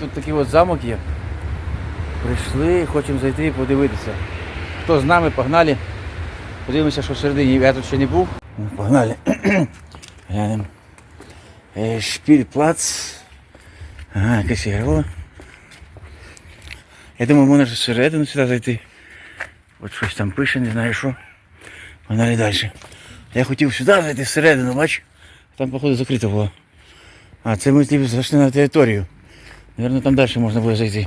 Тут такий от замок є. Прийшли, хочемо зайти і подивитися. Хто з нами, погнали. Подивимося, що всередині. Я тут ще не був. Ну, Погнали. Глянемо. Е, Шпільплац. Ага, якась ігрова. Я думаю, можна ж всередину сюди зайти. От щось там пише, не знаю що. Погнали далі. Я хотів сюди зайти всередину, бач. Там, походу, закрито було. А, це ми типу, зайшли на територію. Наверное, там далі можна буде зайти.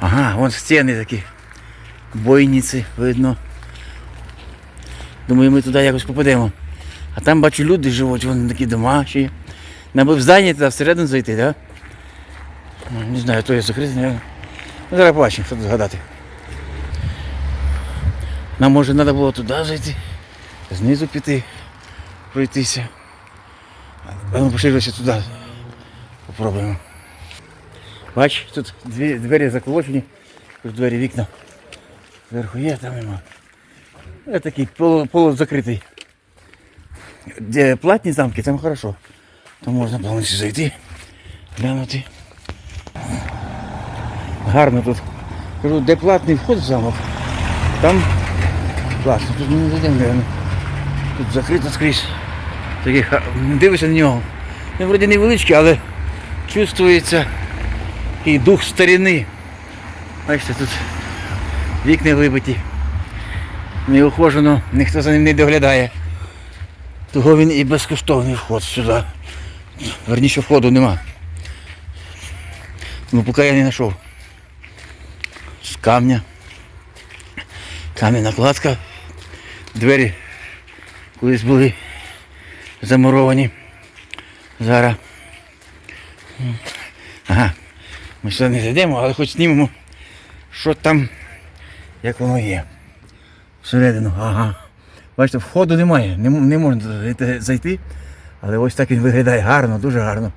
Ага, вон стіни такі. Бойниці видно. Думаю, ми туди якось попадемо. А там бачу люди живуть, вон такі дома ще є. Нам би в здання туди всередину зайти, так? Да? Не знаю, то є закрите, не. Ну, зараз побачимо, що тут згадати. Нам може треба було туди зайти, знизу піти, пройтися. А ну пошли туди. Попробуємо. Бач, тут дві, двері заколочені, тут двері вікна. Зверху є, там нема. Це такий полу, полузакритий. Де платні замки, там хорошо. Там можна повністю зайти, глянути. Гарно тут. Кажу, де платний вход в замок, там класно. Тут не зайдемо, мабуть. Тут закрито скрізь. Такий, дивишся на нього. Він вроді невеличкий, але чувствується і дух старини. Бачите, тут вікна вибиті. Неухожено, ніхто за ним не доглядає. Того він і безкоштовний вход сюди. Верніше входу нема. Ну поки я не знайшов. З камня. Кам'яна кладка. Двері колись були замуровані. Зараз. Ми сюди не зайдемо, але хоч знімемо, що там, як воно є. Всередину, ага. Бачите, входу немає, не, не можна зайти, але ось так він виглядає гарно, дуже гарно.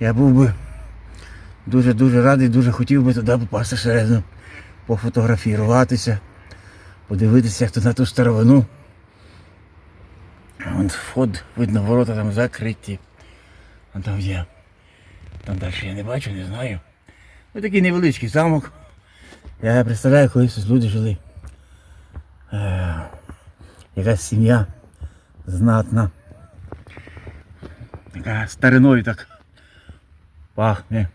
Я був би дуже-дуже радий, дуже хотів би туди попасти всередину, пофотографіруватися, подивитися, як тут на ту старовину. Вон вход, видно, ворота там закриті. А там є. Там далі я не бачу, не знаю. Ось такий невеличкий замок. Я представляю, колись тут люди жили. Е, якась сім'я знатна. Така стариною так пахне.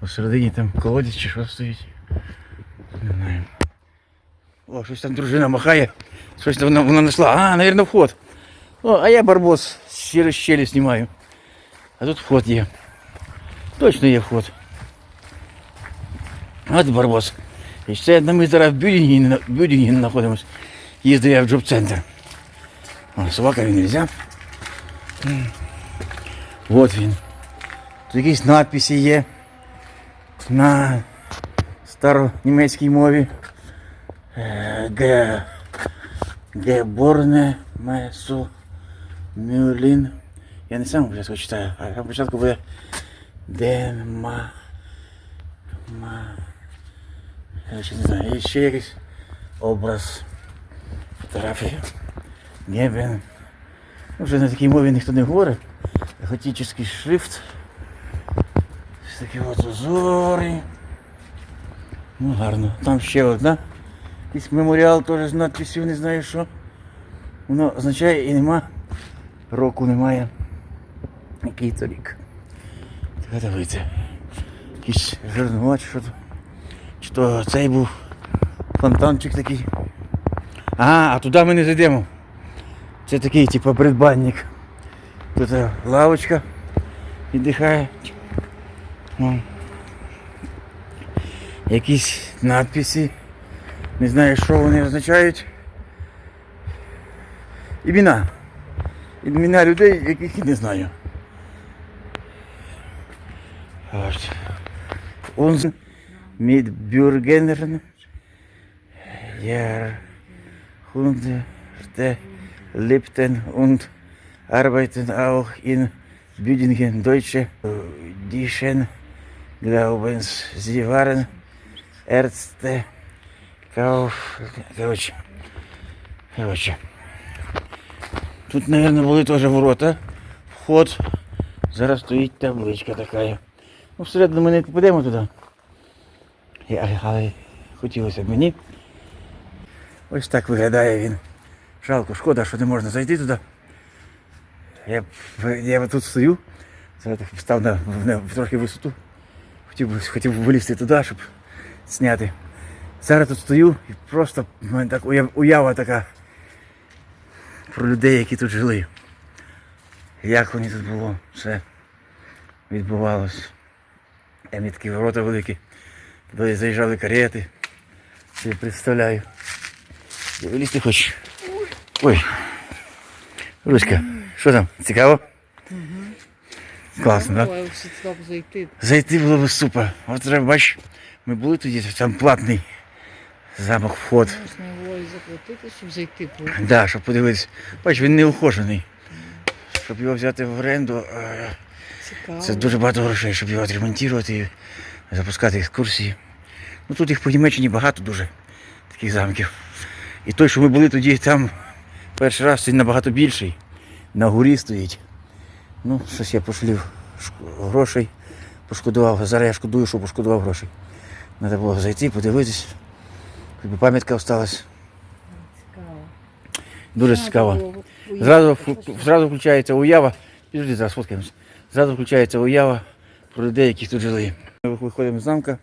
Посередині там колодязь чи що стоїть. Не знаю. О, щось там дружина махає. Щось там вона, вона знайшла. А, навірно, вход. О, а я барбос через щелі знімаю. А тут вход є. Точно є вход. От барбос. І це ми зараз в Бюдіні, на- Бюдіні знаходимось. Їздив я в джоб-центр. О, собака він нельзя. М. Вот він. Тут якісь надписи є на старонімецькій мові. Е, Ге... Геборне Месу Мюлін. Я не сам початку читаю, а там початку буде Денма. Ма. Короче, не знаю, є ще якийсь образ, фотографія. Гебен. Ну, вже на такій мові ніхто не говорить. Готический шрифт. Ось такі от узори. Ну гарно. Там ще одна. Якийсь меморіал теж з надписів, не знаю що. Воно означає і нема. Року немає. Який то рік. Так дивіться. Якийсь жирнувач, що то. Чи то цей був фонтанчик такий. А, а туди ми не зайдемо. Це такий, типу, придбанник. Тут е, лавочка віддихає. Якісь надписи. Не знаю, що вони означають. Імена. Імена людей, яких я не знаю. Ось. Uns mit Bürgern Jahrhunderte lebten und arbeiten auch in Büdingen Deutsche jüdischen Glaubens. Sie waren Ärzte, Kauf... Короче. Короче. Тут, наверное, були теж ворота. Вход. Зараз стоїть табличка така. Ну, всередину ми не попадемо туди. Але хотілося б мені. Ось так виглядає він. Жалко, шкода, що не можна зайти туди. Я, я тут стою, став на, на трохи висоту. Хотів би хотів би вилізти туди, щоб зняти. Зараз тут стою і просто в так уяв- уява така про людей, які тут жили. Як вони тут було, все відбувалось. Там є такі ворота великі, туди заїжджали карети. Собі представляю. Вилізти хочеш? Ой. Руська, що там? Цікаво? Класно, так? Зайти. Зайти було б супер. От треба, бач, ми були тоді, там платний замок вход. Можна було і заплатити, щоб зайти. по- Да, щоб подивитися. Бач, він не ухожений. Щоб його взяти в оренду, е, це дуже багато грошей, щоб його відремонтувати запускати екскурсії. Ну тут їх по Німеччині багато дуже таких замків. І той, що ми були тоді там перший раз, він набагато більший. На горі стоїть. Ну, щось я пошлів грошей, пошкодував. Зараз я шкодую, що пошкодував грошей. Треба було зайти, подивитись. Хоч би пам'ятка осталась. Дуже цікаво. Зразу, зразу включається уява. Підожди, зараз фоткаємось. Зразу включається уява про людей, які тут жили. Ми виходимо з замка,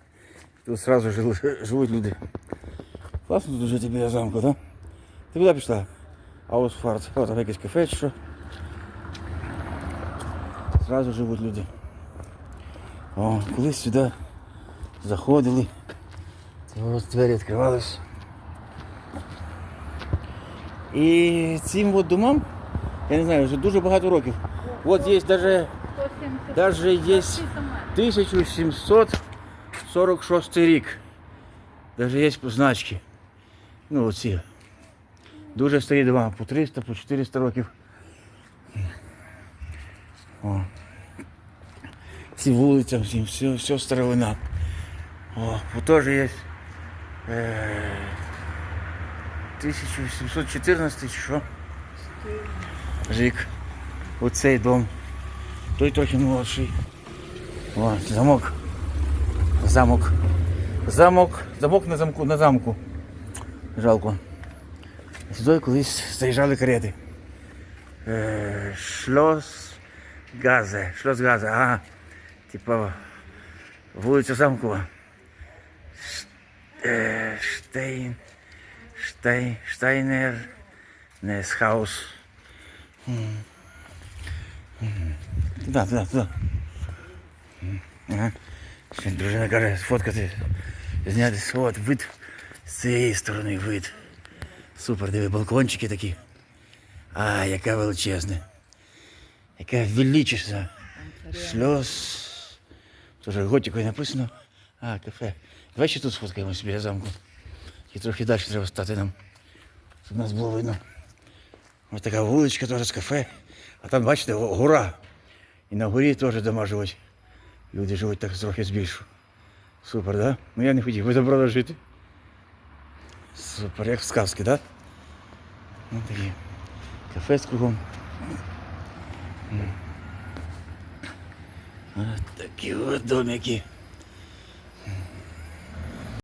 тут зразу жили, живуть люди. Класно тут жити біля замку, так? Ти куди пішла? Аусфарт. О, там якесь кафе чи що. Зразу живуть люди. О, колись сюди заходили. Ось двері відкривались. І цим от домам, я не знаю, вже дуже багато років. От є даже, даже є 1746 рік. Даже є значки. Ну оці. Дуже старі дома, по 300, по 400 років. О. Ці вулиця, всі, все, все старовина. О, теж є. Е, 1714 чи що? Рік. Оцей дом. Той трохи молодший. О, замок. Замок. Замок. Замок на замку. На замку. Жалко. Сюди колись заїжджали карети. Е, шлос Газе. Шлос Газе. Ага. Типа вулиця Замкова. Е, Штейн. Штай, Штайнер, Несхаус. Туди, туди, туди. Ага. Дружина каже, сфоткати, зняти от, вид з цієї сторони вид. Супер, диви, балкончики такі. А, яка величезна. Яка величезна. Сльоз. Тоже готикою написано. А, кафе. Давай ще тут сфоткаємось біля замку. І трохи далі треба стати нам, щоб нас було видно. Ось така вуличка теж з кафе. А там, бачите, гора. І на горі теж дома живуть. Люди живуть так трохи збільшу. Супер, да? Ну я не хотів би добро жити. Супер, як в сказки, да? Ну такі. Кафе з кругом. М. Такі от домики.